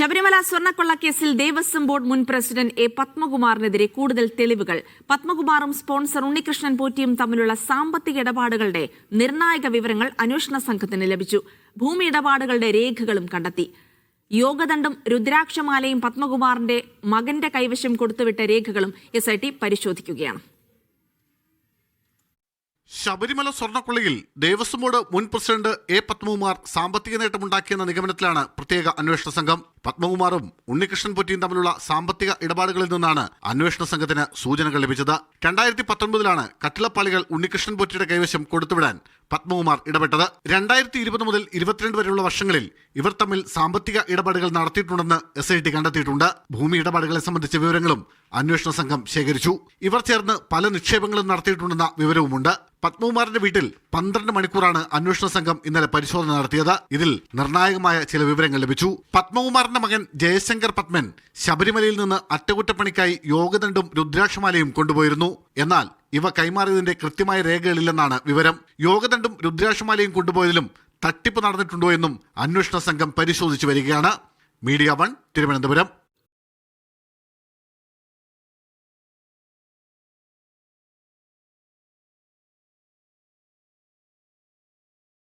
ശബരിമല സ്വർണക്കൊള്ള കേസിൽ ദേവസ്വം ബോർഡ് മുൻ പ്രസിഡന്റ് എ പത്മകുമാറിനെതിരെ കൂടുതൽ തെളിവുകൾ. പത്മകുമാറും സ്പോൺസർ ഉണ്ണികൃഷ്ണൻ പോറ്റിയും തമ്മിലുള്ള സാമ്പത്തിക ഇടപാടുകളുടെ നിർണായക വിവരങ്ങൾ അന്വേഷണ സംഘത്തിന് ലഭിച്ചു. ഭൂമി ഇടപാടുകളുടെ രേഖകളും കണ്ടെത്തി. യോഗദണ്ഡും രുദ്രാക്ഷമാലയും പത്മകുമാറിന്റെ മകന്റെ കൈവശം കൊടുത്തുവിട്ട രേഖകളും എസ് ഐ ടി പരിശോധിക്കുകയാണ്. ശബരിമല സ്വർണക്കൊള്ളിയിൽ ദേവസ്വം ബോർഡ് മുൻ പ്രസിഡന്റ് എ പത്മകുമാർ സാമ്പത്തിക നേട്ടമുണ്ടാക്കിയെന്ന നിഗമനത്തിലാണ് പ്രത്യേക അന്വേഷണ സംഘം. പത്മകുമാറും ഉണ്ണികൃഷ്ണൻ പൊറ്റിയും തമ്മിലുള്ള സാമ്പത്തിക ഇടപാടുകളിൽ നിന്നാണ് അന്വേഷണ സംഘത്തിന് സൂചനകൾ ലഭിച്ചത്. രണ്ടായിരത്തി പത്തൊൻപതിലാണ് കട്ടിളപ്പാളികൾ ഉണ്ണികൃഷ്ണൻ പൊറ്റിയുടെ കൈവശം കൊടുത്തുവിടാൻ പത്മകുമാർ ഇടപെട്ടത്. രണ്ടായിരത്തി ഇരുപത് മുതൽ ഇരുപത്തിരണ്ട് വരെയുള്ള വർഷങ്ങളിൽ ഇവർ തമ്മിൽ സാമ്പത്തിക ഇടപാടുകൾ നടത്തിയിട്ടുണ്ടെന്ന് എസ് ഐ ടി കണ്ടെത്തിയിട്ടുണ്ട്. ഭൂമി ഇടപാടുകളെ സംബന്ധിച്ച വിവരങ്ങളും അന്വേഷണ സംഘം ശേഖരിച്ചു. ഇവർ ചേർന്ന് പല നിക്ഷേപങ്ങളും നടത്തിയിട്ടുണ്ടെന്ന വിവരവുമുണ്ട്. പത്മകുമാറിന്റെ വീട്ടിൽ പന്ത്രണ്ട് മണിക്കൂറാണ് അന്വേഷണ സംഘം ഇന്നലെ പരിശോധന നടത്തിയത്. ഇതിൽ നിർണായകമായ ചില വിവരങ്ങൾ ലഭിച്ചു. പത്മകുമാറിന്റെ മകൻ ജയശങ്കർ പത്മൻ ശബരിമലയിൽ നിന്ന് അറ്റകുറ്റപ്പണിക്കായി യോഗദണ്ഡും രുദ്രാക്ഷമാലയും കൊണ്ടുപോയിരുന്നു. എന്നാൽ ഇവ കൈമാറിയതിന്റെ കൃത്യമായ രേഖകളില്ലെന്നാണ് വിവരം. യോഗദണ്ഡും രുദ്രാക്ഷമാലയും കൊണ്ടുപോയതിലും തട്ടിപ്പ് നടന്നിട്ടുണ്ടോ എന്നും അന്വേഷണ സംഘം പരിശോധിച്ചു വരികയാണ്. Media one Thiruvananthapuram.